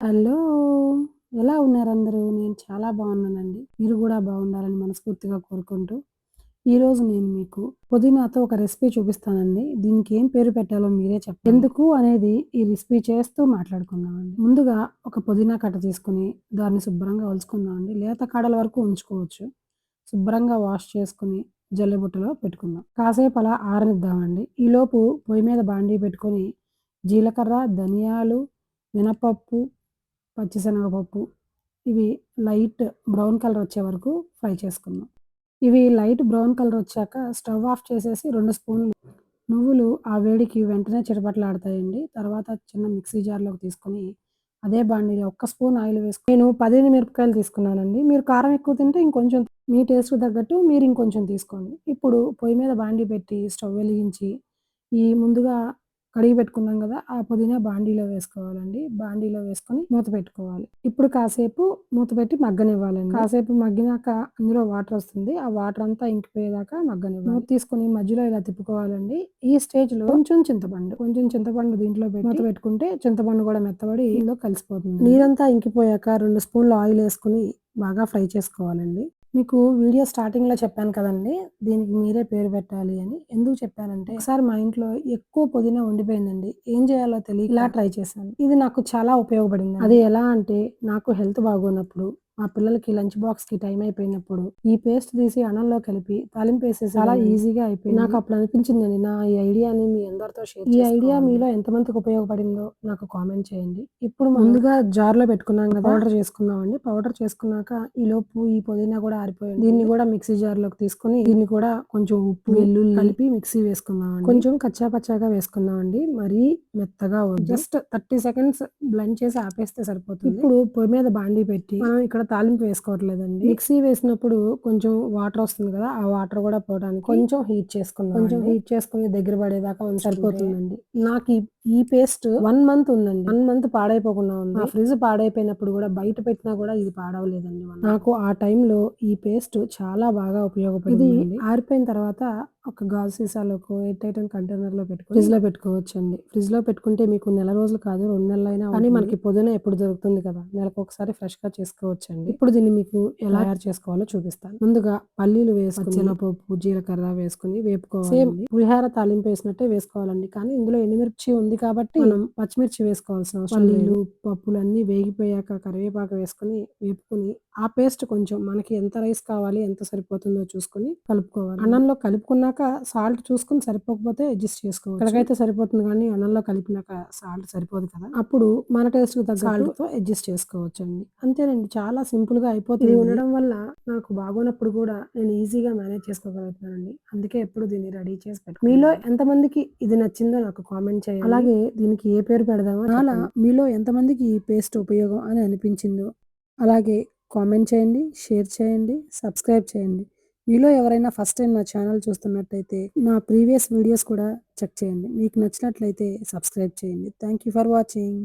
Hello! ఎలా ఉన్నారు అందరూ? నేను చాలా బాగున్నానండి. మీరు కూడా బాగుండాలని మనస్ఫూర్తిగా కోరుకుంటూ, ఈరోజు నేను మీకు పుదీనాతో ఒక రెసిపీ చూపిస్తానండి. దీనికి ఏం పేరు పెట్టాలో మీరే చెప్పండి. ఎందుకు అనేది ఈ రెసిపీ చేస్తూ మాట్లాడుకుందామండి. ముందుగా ఒక పుదీనా కట్ట తీసుకుని దాన్ని శుభ్రంగా ఒలుచుకుందామండి. లేత కాడల వరకు ఉంచుకోవచ్చు. శుభ్రంగా వాష్ చేసుకుని జల్లెబుట్టలో పెట్టుకుందాం. కాసేపు అలా ఆరనిద్దామండి. ఈలోపు పొయ్యి మీద బాండీ పెట్టుకొని జీలకర్ర, ధనియాలు, మినపప్పు, పచ్చిశనగపప్పు ఇవి లైట్ బ్రౌన్ కలర్ వచ్చే వరకు ఫ్రై చేసుకుందాం. ఇవి లైట్ బ్రౌన్ కలర్ వచ్చాక స్టవ్ ఆఫ్ చేసేసి రెండు స్పూన్లు నువ్వులు ఆ వేడికి వెంటనే చిటపటలాడతాయండి. తర్వాత చిన్న మిక్సీ జార్‌లోకి తీసుకొని అదే బాండీ ఒక్క స్పూన్ ఆయిల్ వేసుకుని నేను 10 మిరపకాయలు తీసుకున్నానండి. మీరు కారం ఎక్కువ తింటే ఇంకొంచెం మీ టేస్ట్‌కి తగ్గట్టు మీరు ఇంకొంచెం తీసుకోండి. ఇప్పుడు పొయ్యి మీద బాండీ పెట్టి స్టవ్ వెలిగించి ఈ ముందుగా కడిగి పెట్టుకున్నాం కదా! ఆ పుదీనా బాండీలో వేసుకోవాలండి. బాండీలో వేసుకొని మూత పెట్టుకోవాలి. ఇప్పుడు కాసేపు మూత పెట్టి మగ్గనివ్వాలండి. కాసేపు మగ్గినాక అందులో వాటర్ వస్తుంది. ఆ వాటర్ అంతా ఇంకిపోయేదాకా మగ్గనివ్వాలి. మూత తీసుకొని మధ్యలో ఇలా తిప్పుకోవాలండి. ఈ స్టేజ్‌లో కొంచెం చింతపండు, కొంచెం చింతపండు దీంట్లో పెట్టి మూత పెట్టుకుంటే చింతపండు కూడా మెత్తబడి ఇందులో కలిసిపోతుంది. నీరంతా ఇంకిపోయాక రెండు స్పూన్లు ఆయిల్ వేసుకొని బాగా ఫ్రై చేసుకోవాలండి. మీకు వీడియో స్టార్టింగ్‌లో చెప్పాను కదండి దీనికి మీరే పేరు పెట్టాలి అని. ఎందుకు చెప్పానంటే ఒకసారి మా ఇంట్లో ఎక్కువ పుదీనా ఉండిపోయిందండి. ఏం చేయాలో తెలియక ఇలా ట్రై చేశాను. ఇది నాకు చాలా ఉపయోగపడింది. అది ఎలా అంటే నాకు హెల్త్ బాగున్నప్పుడు మా పిల్లలకి లంచ్ బాక్స్‌కి టైం అయిపోయినప్పుడు ఈ పేస్ట్ తీసి అన్నంలో కలిపి తాలింపు వేసేసి చాలా ఈజీగా అయిపోయింది. నాకు అప్పుడు అనిపించిందండి నా ఈ ఐడియాని మీ అందరితో షేర్ ఈ ఐడియా మీలో ఎంతమందికి ఉపయోగపడిందో నాకు కామెంట్ చేయండి. ఇప్పుడు ముందుగా జార్‌లో పెట్టుకున్నాం కదా! పౌడర్ చేసుకుందామండి. పౌడర్ చేసుకున్నాక ఈలోపు ఈ పుదీనా కూడా ఆరిపోయింది. దీన్ని కూడా మిక్సీ జార్‌లోకి తీసుకొని దీన్ని కూడా కొంచెం ఉప్పు, వెల్లుల్లి కలిపి మిక్సీ వేసుకుందామండి. కొంచెం కచ్చా పచ్చాగా వేసుకుందామండి. మరీ మెత్తగా. జస్ట్ 30 సెకండ్స్ బ్లెండ్ చేసి ఆపేస్తే సరిపోతుంది. ఇప్పుడు పొయ్యి మీద బాండీ పెట్టి మనం ఇక్కడ తాలింపు వేసుకోవట్లేదండి. మిక్సీ వేసినప్పుడు కొంచెం వాటర్ వస్తుంది కదా! ఆ వాటర్ కూడా పోవడానికి కొంచెం హీట్ చేసుకుందాం. కొంచెం హీట్ చేసుకొని దగ్గర పడేదాకా సరిపోతుందండి. నాకు ఈ పేస్ట్ 1 మంత్ ఉందండి. 1 మంత్ పాడైపోకుండా ఉంది. మా ఫ్రిడ్జ్ పాడైపోయినప్పుడు కూడా బయట పెట్టినా కూడా ఇది పాడవలేదండి. నాకు ఆ టైంలో ఈ పేస్ట్ చాలా బాగా ఉపయోగపడింది. ఆరిపోయిన తర్వాత ఒక గాజు సీసాలోకో ఎయిర్ టైట్ కంటైనర్‌లో పెట్టుకొని ఫ్రిడ్జ్‌లో పెట్టుకోవచ్చండి. ఫ్రిడ్జ్‌లో పెట్టుకుంటే మీకు నెల రోజులు కాదు 2 నెలలైనా కానీ మనకి పుదీనా ఎప్పుడు దొరుకుతుంది కదా! నెలకొకసారి ఫ్రెష్‌గా చేసుకోవచ్చండి. ఇప్పుడు దీన్ని మీకు ఎలా తయారు చేసుకోవాలో చూపిస్తాను. ముందుగా పల్లీలు వేసుకొని శనగపప్పు, జీలకర్ర వేసుకొని వేపుకోవాలి. సేమ్ పులిహోర తాలింపు వేసినట్టే వేసుకోవాలండి. కానీ ఇందులో ఎండుమిర్చి ఉంది కాబట్టి మనం పచ్చిమిర్చి వేసుకోవాల్సిన అవసరం లేదు. పల్లీలు, పప్పులు అన్నీ వేగిపోయాక కరివేపాకు వేసుకొని వేపుకొని ఆ పేస్ట్ కొంచెం మనకి ఎంత రైస్ కావాలి ఎంత సరిపోతుందో చూసుకొని కలుపుకోవాలి. అన్నంలో కలుపుకున్నాక సాల్ట్ చూసుకొని సరిపోకపోతే అడ్జస్ట్ చేసుకోవచ్చు. ఇక్కడికైతే సరిపోతుంది కానీ అన్నంలో కలిపినాక సాల్ట్ సరిపోదు కదా! అప్పుడు మన టేస్ట్‌కి తగ్గ సాల్ట్‌తో అడ్జస్ట్ చేసుకోవచ్చండి. అంతేనండి చాలా సింపుల్‌గా అయిపోతుంది. ఇది ఉండడం వల్ల నాకు బాగోనప్పుడు కూడా నేను ఈజీగా మేనేజ్ చేసుకోగలుగుతున్నానండి. అందుకే ఎప్పుడు దీన్ని రెడీ చేసి. మీలో ఎంతమందికి ఇది నచ్చిందో నాకు కామెంట్ చేయండి. అలాగే దీనికి ఏ పేరు పెడదామో అలా మీలో ఎంతమందికి ఈ పేస్ట్ ఉపయోగం అని అనిపించిందో అలాగే కామెంట్ చేయండి, షేర్ చేయండి, సబ్స్క్రైబ్ చేయండి. మీలో ఎవరైనా ఫస్ట్ టైం నా ఛానల్ చూస్తున్నట్టయితే నా ప్రీవియస్ వీడియోస్ కూడా చెక్ చేయండి. మీకు నచ్చినట్లయితే సబ్స్క్రైబ్ చేయండి. Thank you for watching.